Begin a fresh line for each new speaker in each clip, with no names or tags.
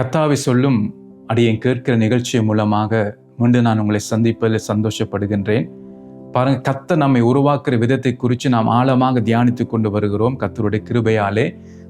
கத்தாவை சொல்லும் அடியேன் கேட்கிற நிகழ்ச்சி மூலமாக மீண்டும் நான் உங்களை சந்திப்பதில் சந்தோஷப்படுகின்றேன். பாருங்க கத்த நம்மை உருவாக்குற விதத்தை குறித்து நாம் ஆழமாக தியானித்து கொண்டு வருகிறோம் கத்தருடைய கிருபையாலே.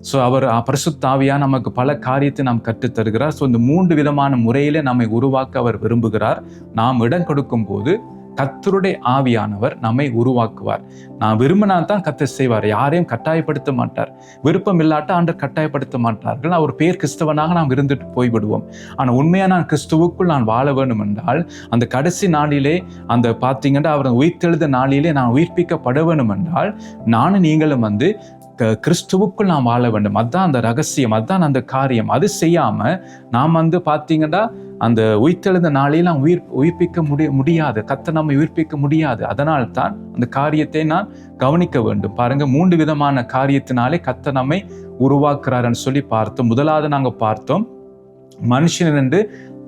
ஸோ அவர் பரிசுத்தாவியா நமக்கு பல காரியத்தை நாம் கற்றுத் தருகிறார். ஸோ இந்த மூன்று விதமான முறையிலே நம்மை உருவாக்க அவர் விரும்புகிறார். நாம் இடம் கொடுக்கும் போது கத்தருடைய ஆவியானவர் நம்மை உருவாக்குவார். நான் விரும்பினா தான் கத்தர் செய்வார். யாரையும் கட்டாயப்படுத்த மாட்டார். விருப்பம் இல்லாட்ட ஆண்டர் கட்டாயப்படுத்த மாட்டார்கள். அவர் பேர் கிறிஸ்தவனாக நாம் இருந்துட்டு போய்விடுவோம். ஆனால் உண்மையாக நான் கிறிஸ்துவுக்குள் நான் வாழ வேண்டும் என்றால் அந்த கடைசி நாளிலே அந்த பார்த்தீங்கன்னா அவர் உயிர்த்தெழுத நாளிலே நான் உயிர்ப்பிக்கப்பட வேண்டும் என்றால் நானும் நீங்களும் வந்து க- கிறிஸ்துவுக்குள் நாம் வாழ வேண்டும். அதுதான் அந்த ரகசியம். அதுதான் அந்த காரியம். அது செய்யாமல் நாம் வந்து பார்த்தீங்கன்னா அந்த உயிர்த்தெழுந்த நாளில் நாம் உயிர் உயிர்ப்பிக்க முடிய முடியாது. கத்த நம்மை உயிர்ப்பிக்க முடியாது. அதனால் தான் அந்த காரியத்தை நான் கவனிக்க வேண்டும். பாருங்க மூன்று விதமான காரியத்தினாலே கத்தை நம்மை உருவாக்குறாருன்னு சொல்லி பார்த்தோம். முதலாவது நாங்கள் பார்த்தோம் மனுஷன் என்று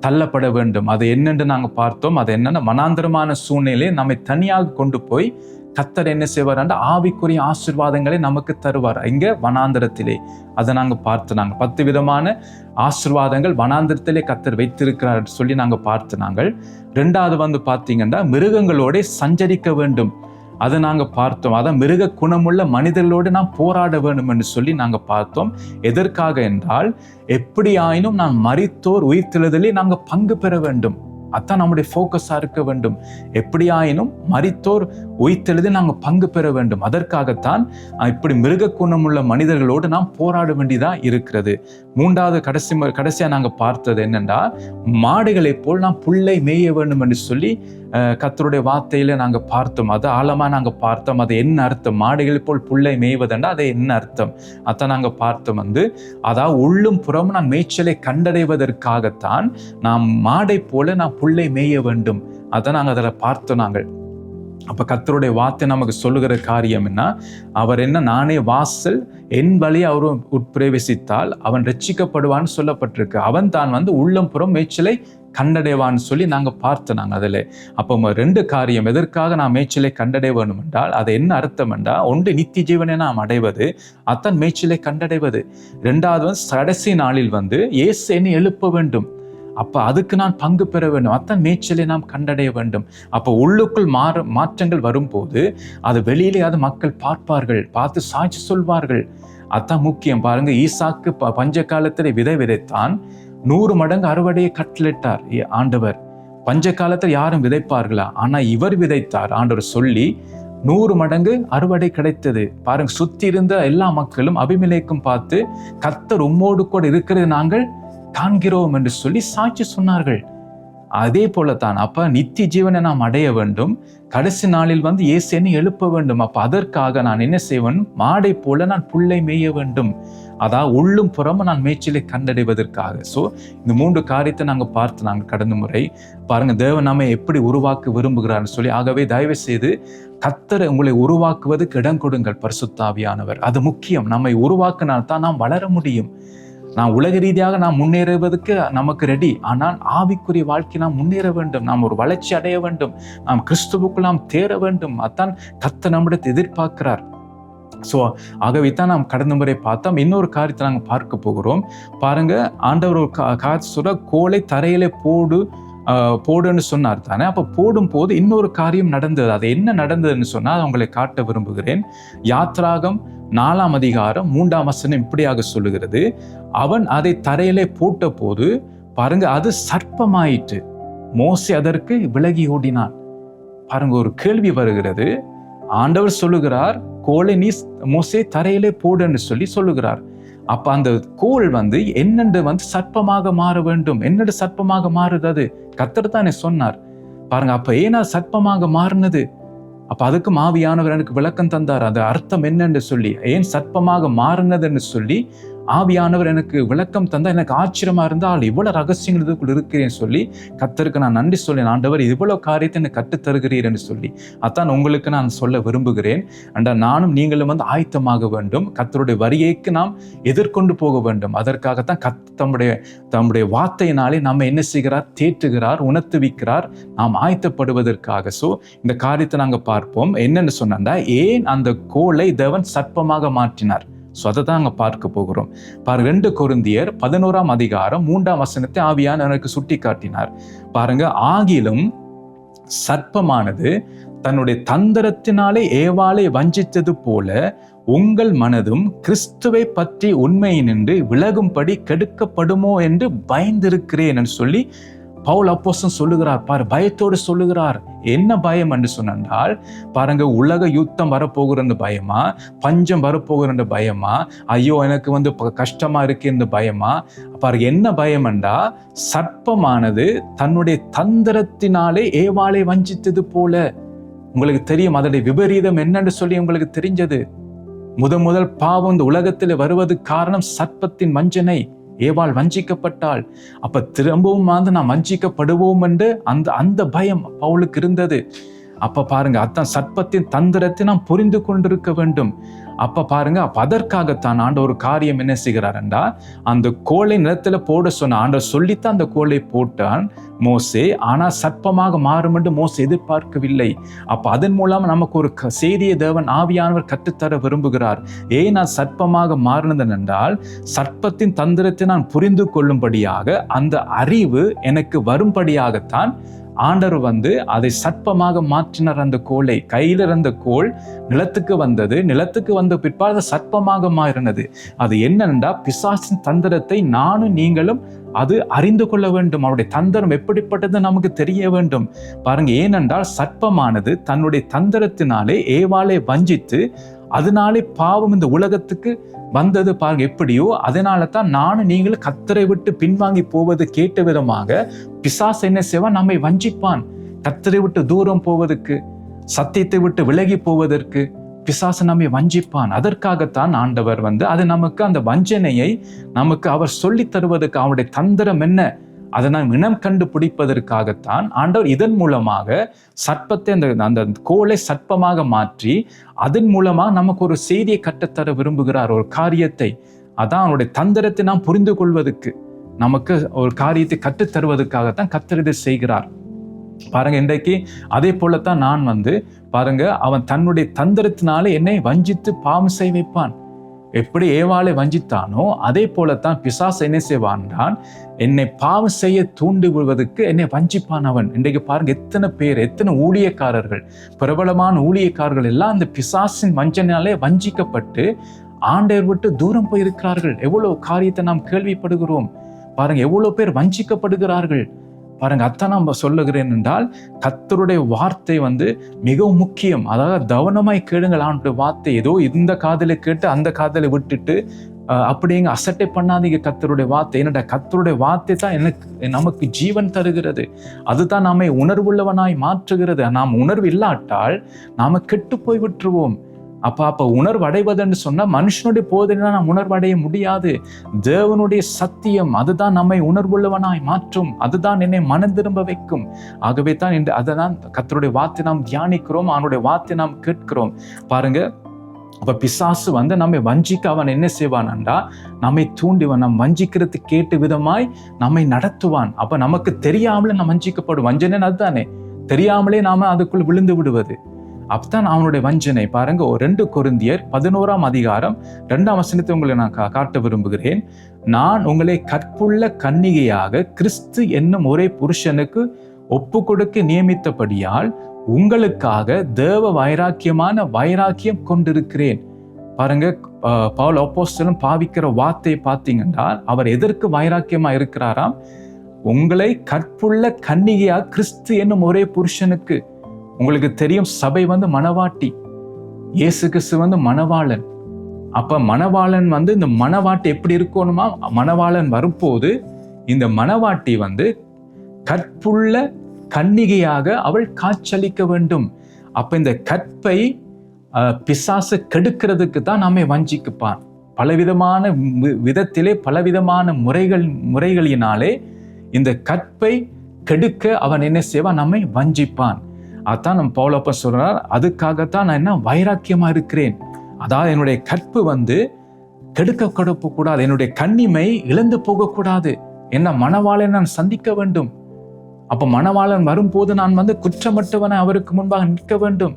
தள்ளப்பட வேண்டும். அது என்னென்று நாங்கள் பார்த்தோம். அது என்னென்ன மனாந்தரமான சூழ்நிலையை நம்மை தனியாக கொண்டு போய் கத்தர் என்ன செய்வார் ஆவிக்குரிய ஆசிர்வாதங்களை நமக்கு தருவார். இங்கே வனாந்திரத்திலே. அதை நாங்கள் பார்த்து நாங்கள் பத்து விதமான ஆசிர்வாதங்கள் வனாந்திரத்திலே கத்தர் வைத்திருக்கிறார் சொல்லி நாங்கள் பார்த்து நாங்கள். ரெண்டாவது வந்து பார்த்தீங்கன்னா மிருகங்களோட சஞ்சரிக்க வேண்டும். அதை நாங்கள் பார்த்தோம். அதான் மிருக குணமுள்ள மனிதர்களோடு நாம் போராட வேண்டும் என்று சொல்லி நாங்கள் பார்த்தோம். எதற்காக என்றால் எப்படியாயினும் நான் மறித்தோர் உயிர்த்தெழுதலே நாங்கள் பங்கு பெற வேண்டும். அதான் நம்முடைய ஃபோக்கஸாக இருக்க வேண்டும். எப்படியாயினும் மறித்தோர் உயிர்த்தெழுதி நாங்கள் பங்கு பெற வேண்டும். அதற்காகத்தான் இப்படி மிருக குணமுள்ள மனிதர்களோடு நாம் போராட வேண்டியதாக இருக்கிறது. மூன்றாவது கடைசி கடைசியாக நாங்கள் பார்த்தது என்னென்னா மாடுகளைப் போல் நாம் புல்லை மேய வேண்டும் என்று சொல்லி கத்தருடைய வார்த்தையில் வார்த்தையில நாங்கள் பார்த்தோம். அது ஆழமாக நாங்கள் பார்த்தோம். அது என்ன அர்த்தம்? மாடுகள் போல் புல்லை மேய்வதென்றா அது என்ன அர்த்தம்? அதை நாங்கள் பார்த்தோம் வந்து அதாவது உள்ளும் புறமும் நான் மேய்ச்சலை கண்டடைவதற்காகத்தான் நாம் மாடை போல நான் புல்லை மேய வேண்டும். அதை நாங்கள் அதில் பார்த்தோம் நாங்கள். அப்போ கத்தருடைய வார்த்தை நமக்கு சொல்லுகிற காரியம் என்ன? அவர் என்ன நானே வாசல் என் வழி அவர் உட்பிரவேசித்தால் அவன் ரட்சிக்கப்படுவான்னு சொல்லப்பட்டிருக்கு. அவன் தான் வந்து உள்ளம் புறம் மேய்ச்சலை கண்டடைவான்னு சொல்லி நாங்கள் பார்த்தோம் நாங்கள் அதில். அப்போ ரெண்டு காரியம். எதற்காக நான் மேய்ச்சலை கண்டடைய வேணும் என்றால் அது என்ன அர்த்தம் என்றால் ஒன்று நித்திய ஜீவனை நாம் அடைவது அத்தான் மேய்ச்சலை கண்டடைவது. ரெண்டாவது வந்து கடைசி நாளில் வந்து இயேசு என்னை எழுப்ப வேண்டும். அப்போ அதுக்கு நான் பங்கு பெற வேண்டும். அத்தான் மேய்ச்சலை நாம் கண்டடைய வேண்டும். அப்போ உள்ளுக்குள் மாற மாற்றங்கள் வரும்போது அது வெளியிலே அது மக்கள் பார்ப்பார்கள் பார்த்து சாட்சி சொல்வார்கள். அதான் முக்கியம். பாருங்க ஈசாக்கு ப- பஞ்ச காலத்தில் விதை விதைத்தான் நூறு மடங்கு அறுவடையை கட்டளிட்டார் ஆண்டவர். பஞ்ச காலத்தில் யாரும் விதைப்பார்களா? ஆனால் இவர் விதைத்தார். ஆண்டவர் சொல்லி நூறு மடங்கு அறுவடை கிடைத்தது. பாருங்க சுத்தி இருந்த எல்லா மக்களும் அபிமிலேக்கும் பார்த்து கத்தர் உம்மோடு கூட இருக்கிறது நாங்கள் காண்கிறோம் என்று சொல்லி சாட்சி சொன்னார்கள். அதே போலத்தான் அப்போ நித்திய ஜீவனை நாம் அடைய வேண்டும். கடைசி நாளில் வந்து இயேசுன்னு எழுப்ப வேண்டும். அப்போ அதற்காக நான் என்ன செய்வேன்? மாடை போல நான் புல்லை மேய வேண்டும். அதாவது உள்ளும் புறமும் நான் மேய்ச்சலை கண்டடைவதற்காக. ஸோ இந்த மூன்று காரியத்தை நாங்கள் பார்த்து நாங்கள் கடந்த முறை பாருங்கள் தேவன் நம்மை எப்படி உருவாக்க விரும்புகிறார்னு சொல்லி ஆகவே தயவு செய்து கத்தரை உங்களை உருவாக்குவதுக்கு இடம் கொடுங்கள் பரிசுத்தாவியானவர் அது முக்கியம். நம்மை உருவாக்கினால் தான் நாம் வளர முடியும். நான் உலக ரீதியாக நாம் முன்னேறுவதற்கு நமக்கு ரெடி ஆனால் ஆவிக்குரிய வாழ்க்கை நாம் முன்னேற வேண்டும். நாம் ஒரு வளர்ச்சி அடைய வேண்டும். நாம் கிறிஸ்துவுக்குள் நாம் தேர வேண்டும். அதான் கத்த நம்மிடத்தை எதிர்பார்க்கிறார். ஸோ ஆகவே தான் நாம் கடந்த முறை பார்த்தோம். இன்னொரு காரியத்தை நாங்கள் பார்க்க போகிறோம். பாருங்கள் ஆண்டவர் ஒரு கா காட்சி சொல்ல கோலை தரையிலே போடு போடுன்னு சொன்னார் தானே. அப்போ போடும்போது இன்னொரு காரியம் நடந்தது. அது என்ன நடந்ததுன்னு சொன்னால் அதை உங்களை காட்ட விரும்புகிறேன். யாத்ராகம் நாலாம் அதிகாரம் மூன்றாம் வசனம் இப்படியாக சொல்லுகிறது. அவன் அதை தரையிலே போட்ட போது பாருங்க அது சர்ப்பமாயிற்று. மோசே அதற்கு விலகி ஓடினான். பாருங்க ஒரு கேள்வி வருகிறது. ஆண்டவர் சொல்லுகிறார் கோலை நீ மோசே தரையிலே போடுன்னு சொல்லி சொல்லுகிறார். அப்ப அந்த கோல் வந்து என்னென்று வந்து சர்ப்பமாக மாற வேண்டும்? என்னென்று சர்ப்பமாக மாறுது அது? கத்தர் தானே சொன்னார். பாருங்க அப்ப ஏன்னா சற்பமாக சர்ப்பமாக மாறினது? அப்ப அதுக்கு மாவியானவர் எனக்கு விளக்கம் தந்தார். அது அர்த்தம் என்னன்னு சொல்லி ஏன் சர்ப்பமாக மாறினதுன்னு சொல்லி ஆவியானவர் எனக்கு விளக்கம் தந்தால் எனக்கு ஆச்சரியமாக இருந்தால் இவ்வளோ ரகசியங்கள் இதுக்குள் இருக்கிறேன்னு சொல்லி கத்தருக்கு நான் நன்றி சொல்லி ஆண்டவர் இவ்வளோ காரியத்தை எனக்கு கற்றுத் தருகிறீர் என்று சொல்லி. அதான் உங்களுக்கு நான் சொல்ல விரும்புகிறேன். அண்டா நானும் நீங்களும் வந்து ஆயத்தமாக வேண்டும். கத்தருடைய வரியைக்கு நாம் எதிர்கொண்டு போக வேண்டும். அதற்காகத்தான் கத் தம்முடைய தம்முடைய வார்த்தையினாலே நம்ம என்ன செய்கிறார்? தேற்றுகிறார் உணர்த்துவிக்கிறார். நாம் ஆயத்தப்படுவதற்காக. ஸோ இந்த காரியத்தை நாங்கள் பார்ப்போம். என்னென்னு சொன்னா ஏன் அந்த கோலை தேவன் சர்ப்பமாக மாற்றினார்? ஸோ அதை தான் அங்கே பார்க்க போகிறோம். பாருங்க ரெண்டு கொருந்தியர் பதினோராம் அதிகாரம் மூன்றாம் வசனத்தை ஆவியான எனக்கு சுட்டி காட்டினார் பாருங்க ஆகிலும் சர்ப்பமானது தன்னுடைய தந்திரத்தினாலே ஏவாளை வஞ்சித்தது போல உங்கள் மனதும் கிறிஸ்துவை பற்றி உண்மையினின்று நின்று விலகும்படி கெடுக்கப்படுமோ என்று பயந்திருக்கிறேன் என்று சொல்லி பவுல் அப்போசம் சொல்லுகிறார் பார் பயத்தோடு சொல்லுகிறார். என்ன பயம் என்று சொன்னால் பாருங்க உலக யுத்தம் வரப்போகிற பயமா? பஞ்சம் வரப்போகிற பயமா? ஐயோ எனக்கு வந்து ப- கஷ்டமா இருக்கு இந்த பயமா? பாரு என்ன பயம் என்றா சர்ப்பமானது தன்னுடைய தந்திரத்தினாலே ஏவாளை வஞ்சித்தது போல. உங்களுக்கு தெரியும் அதனுடைய விபரீதம் என்னன்னு சொல்லி உங்களுக்கு தெரிஞ்சது. முத முதல் பாவம் இந்த உலகத்தில் வருவது காரணம் சர்ப்பத்தின் வஞ்சனை ஏவாள் வஞ்சிக்கப்பட்டாள். அப்ப திரும்பவும் வந்து நாம் வஞ்சிக்கப்படுவோம் என்று அந்த அந்த பயம் பவுலுக்கு இருந்தது. அப்ப பாருங்க அதான் சர்ப்பத்தின் தந்திரத்தை நாம் புரிந்து கொண்டிருக்க வேண்டும். அப்ப பாருங்க அப்ப அதற்காகத்தான் ஆண்ட ஒரு காரியம் என்ன செய்கிறார் அந்த கோலை நிலத்துல போட சொன்ன ஆண்டவர் சொல்லித்தான் அந்த கோலை போட்டான் மோசே. ஆனா சர்ப்பமாக மாறும் என்று மோசே எதிர்பார்க்கவில்லை. அப்ப அதன் மூலம் நமக்கு ஒரு க- செய்தியை தேவன் ஆவியானவர் கற்றுத்தர விரும்புகிறார். ஏன் நான் சர்ப்பமாக மாறினது என்றால் சர்ப்பத்தின் தந்திரத்தை நான் புரிந்து கொள்ளும்படியாக அந்த அறிவு எனக்கு வரும்படியாகத்தான் ஆண்டர் வந்து அதை சர்ப்பமாக மாற்றினார் அந்த கோலை. கையில் இருந்த கோல் நிலத்துக்கு வந்தது. நிலத்துக்கு வந்த பிற்பாடு அது சர்ப்பமாக மாறினது. அது என்னென்றா பிசாசின் தந்திரத்தை நானும் நீங்களும் அது அறிந்து கொள்ள வேண்டும். அவருடைய தந்திரம் எப்படிப்பட்டது நமக்கு தெரிய வேண்டும். பாருங்க ஏனென்றால் சர்ப்பமானது தன்னுடைய தந்திரத்தினாலே ஏவாலை வஞ்சித்து அதனாலே பாவம் இந்த உலகத்துக்கு வந்தது பாருங்க. எப்படியோ? அதனால தான் நானும் நீங்களும் கத்தரை விட்டு பின்வாங்கி போவது கேட்ட விதமாக பிசாஸ் என்ன செய்வான்? நம்மை வஞ்சிப்பான். கத்தரை விட்டு தூரம் போவதற்கு சத்தியத்தை விட்டு விலகி போவதற்கு பிசாசு நம்மை வஞ்சிப்பான். அதற்காகத்தான் ஆண்டவர் வந்து அது நமக்கு அந்த வஞ்சனையை நமக்கு அவர் சொல்லித் தருவதற்கு அவருடைய தந்திரம் என்ன? அதை நாம் இனம் கண்டுபிடிப்பதற்காகத்தான் ஆண்டவர் இதன் மூலமாக சர்ப்பத்தை அந்த அந்த கோலை சர்ப்பமாக மாற்றி அதன் மூலமாக நமக்கு ஒரு செய்தியை கட்டத்தர விரும்புகிறார் ஒரு காரியத்தை. அதான் அவருடைய தந்திரத்தை நாம் புரிந்து கொள்வதற்கு நமக்கு ஒரு காரியத்தை கற்றுத் தருவதற்காகத்தான் செய்கிறார். பாருங்க இன்றைக்கு அதே போலத்தான் நான் வந்து பாருங்க அவன் தன்னுடைய தந்திரத்தினாலே என்னை வஞ்சித்து பாவம் செய் வைப்பான். எப்படி ஏவாளை வஞ்சித்தானோ அதே போலத்தான் பிசாஸ் என்ன செய்வான்றான் என்னை பாவம் செய்ய தூண்டி விடுவதற்கு என்னை வஞ்சிப்பான் அவன் இன்றைக்கு பாருங்க எத்தனை பேர் எத்தனை ஊழியக்காரர்கள் பிரபலமான ஊழியக்காரர்கள் எல்லாம் அந்த பிசாசின் வஞ்சனாலே வஞ்சிக்கப்பட்டு ஆண்டையர் விட்டு தூரம் போயிருக்கிறார்கள். எவ்வளோ காரியத்தை நாம் கேள்விப்படுகிறோம். பாருங்க எவ்வளோ பேர் வஞ்சிக்கப்படுகிறார்கள். பாருங்க அத்தான் நம்ம சொல்லுகிறேன் என்றால் கத்தருடைய வார்த்தை வந்து மிகவும் முக்கியம். அதாவது கவனமாய் கேளுங்கள் ஆண்டுடைய வார்த்தை. ஏதோ இந்த காதலை கேட்டு அந்த காதலை விட்டுட்டு அப்படிங்க அசட்டை பண்ணாதீங்க. கத்தருடைய வார்த்தை. என்னடா கத்தருடைய வார்த்தை தான் எனக்கு நமக்கு ஜீவன் தருகிறது. அதுதான் நம்மை உணர்வுள்ளவனாய் மாற்றுகிறது. நாம் உணர்வு இல்லாட்டால் நாம கெட்டு போய் விட்டுருவோம். அப்போ அப்போ உணர்வு அடைவதுன்னு சொன்னால் மனுஷனுடைய போதனை நாம் உணர்வு அடைய முடியாது. தேவனுடைய சத்தியம் அதுதான் நம்மை உணர்வுள்ளவனாய் மாற்றும். அதுதான் என்னை மனம் திரும்ப வைக்கும். ஆகவே தான் இன்று அதை தான் கத்தருடைய வார்த்தை நாம் தியானிக்கிறோம். அவனுடைய வார்த்தை நாம் கேட்கிறோம். பாருங்கள் அப்போ பிசாசு வந்து நம்மை வஞ்சிக்க அவன் என்ன செய்வான்டா நம்மை தூண்டிவன் நம் வஞ்சிக்கிறது கேட்டு விதமாய் நம்மை நடத்துவான். அப்போ நமக்கு தெரியாமலே நம்ம வஞ்சிக்கப்படும் வஞ்சனை அதுதானே? தெரியாமலே நாம அதுக்குள் விழுந்து விடுவது. அப்பதான் அவனுடைய வஞ்சனை. பாருங்க ஒரு ரெண்டு கொருந்தியர் பதினோராம் அதிகாரம் ரெண்டாம் வசனத்தை உங்களை நான் கா- காட்ட விரும்புகிறேன். நான் உங்களை கற்புள்ள கன்னிகையாக கிறிஸ்து என்னும் ஒரே புருஷனுக்கு ஒப்பு கொடுக்க நியமித்தபடியால் உங்களுக்காக தேவ வைராக்கியமான வைராக்கியம் கொண்டிருக்கிறேன். பாருங்க பவுல் அப்போஸ்டலும் பாவிக்கிற வார்த்தையை பார்த்தீங்கன்னா அவர் எதற்கு வைராக்கியமா இருக்கிறாராம்? உங்களை கற்புள்ள கன்னிகையா கிறிஸ்து என்னும் ஒரே புருஷனுக்கு. உங்களுக்கு தெரியும் சபை வந்து மணவாட்டி. இயேசு கிறிஸ்து வந்து மணவாளன். அப்ப மணவாளன் வந்து இந்த மணவாட்டி எப்படி இருக்கணுமா? மணவாளன் வரும்போது இந்த மணவாட்டி வந்து கற்புள்ள கன்னிகையாக அவள் காட்சளிக்க வேண்டும். அப்போ இந்த கற்பை பிசாசு கெடுக்கிறதுக்கு தான் நம்மை வஞ்சிக்குப்பான் பலவிதமான வி- விதத்திலே பலவிதமான முறைகள் முறைகளினாலே இந்த கற்பை கெடுக்க அவன் என்ன செய்வான் நம்மை வஞ்சிப்பான். அதான் நம்ம பவுலப்ப சொல்கிறார் அதுக்காகத்தான் நான் என்ன வைராக்கியமாக இருக்கிறேன். அதாவது என்னுடைய கற்பு வந்து கெடுக்க கொடுக்க கூடாது. என்னுடைய கண்ணிமை இழந்து போகக்கூடாது. என்ன மனவாளை நான் சந்திக்க வேண்டும். அப்போ மணவாளன் வரும்போது நான் வந்து குற்றமற்றவனை அவருக்கு முன்பாக நிற்க வேண்டும்.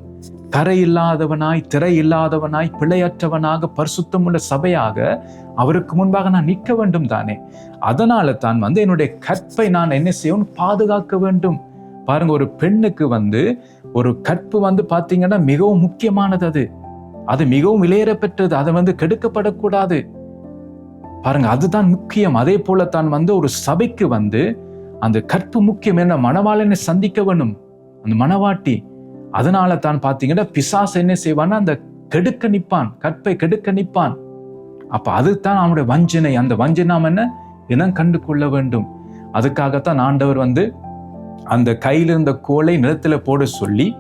கரை இல்லாதவனாய் திரை இல்லாதவனாய் பிழையற்றவனாக பரிசுத்தமுள்ள சபையாக அவருக்கு முன்பாக நான் நிற்க வேண்டும் தானே. அதனால தான் வந்து என்னுடைய கற்பை நான் என்ன செய்யணும் பாதுகாக்க வேண்டும். பாருங்க ஒரு பெண்ணுக்கு வந்து ஒரு கற்பு வந்து பார்த்தீங்கன்னா மிகவும் முக்கியமானது அது. அது மிகவும் விலையேற அதை வந்து கெடுக்கப்படக்கூடாது. பாருங்க அதுதான் முக்கியம். அதே போல தான் வந்து ஒரு சபைக்கு வந்து அந்த கற்பு முக்கியம் என்ன? மணவாளனை சந்திக்க வேணும். அந்த மணவாட்டி அதனால தான் பார்த்தீங்கன்னா பிசாஸ் என்ன செய்வான்னா அந்த கெடுக்க நிற்பான். கற்பை கெடுக்க நிற்பான். அப்போ அதுதான் அவனுடைய வஞ்சனை. அந்த வஞ்சனை நாம் என்ன? இனம் கண்டு கொள்ள வேண்டும். அதுக்காகத்தான் ஆண்டவர் வந்து அந்த கையில் இருந்த கோலை நிலத்தில் போட சொல்லி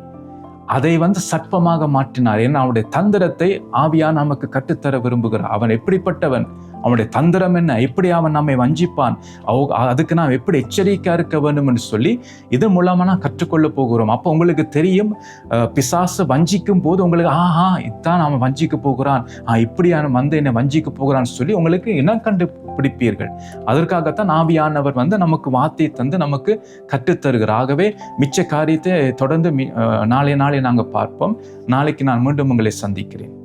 அதை வந்து சட்பமாக மாற்றினார். ஏன்னா அவனுடைய தந்திரத்தை ஆவியா நமக்கு கற்றுத்தர விரும்புகிறார். அவன் எப்படிப்பட்டவன்? அவனுடைய தந்திரம் என்ன? எப்படி அவன் நம்மை வஞ்சிப்பான்? அவ- அதுக்கு நாம் எப்படி எச்சரிக்கையாக இருக்க வேண்டும் என்று சொல்லி இதன் மூலமாக நான் கற்றுக்கொள்ள போகிறோம். அப்போ உங்களுக்கு தெரியும் பிசாசு வஞ்சிக்கும் போது உங்களுக்கு ஆஹா இதான் அவன் வஞ்சிக்க போகிறான். ஆ இப்படியான வந்து என்னை வஞ்சிக்க போகிறான்னு சொல்லி உங்களுக்கு இனம் கண்டு பிடிப்பீர்கள் அதற்காகத்தான் ஆவியானவர் வந்து நமக்கு வார்த்தையை தந்து நமக்கு கற்றுத்தருகிறார் ஆகவே மிச்ச காரியத்தை தொடர்ந்து மி- நாளை நாளை நாங்கள் பார்ப்போம். நாளைக்கு நான் மீண்டும் உங்களை சந்திக்கிறேன்.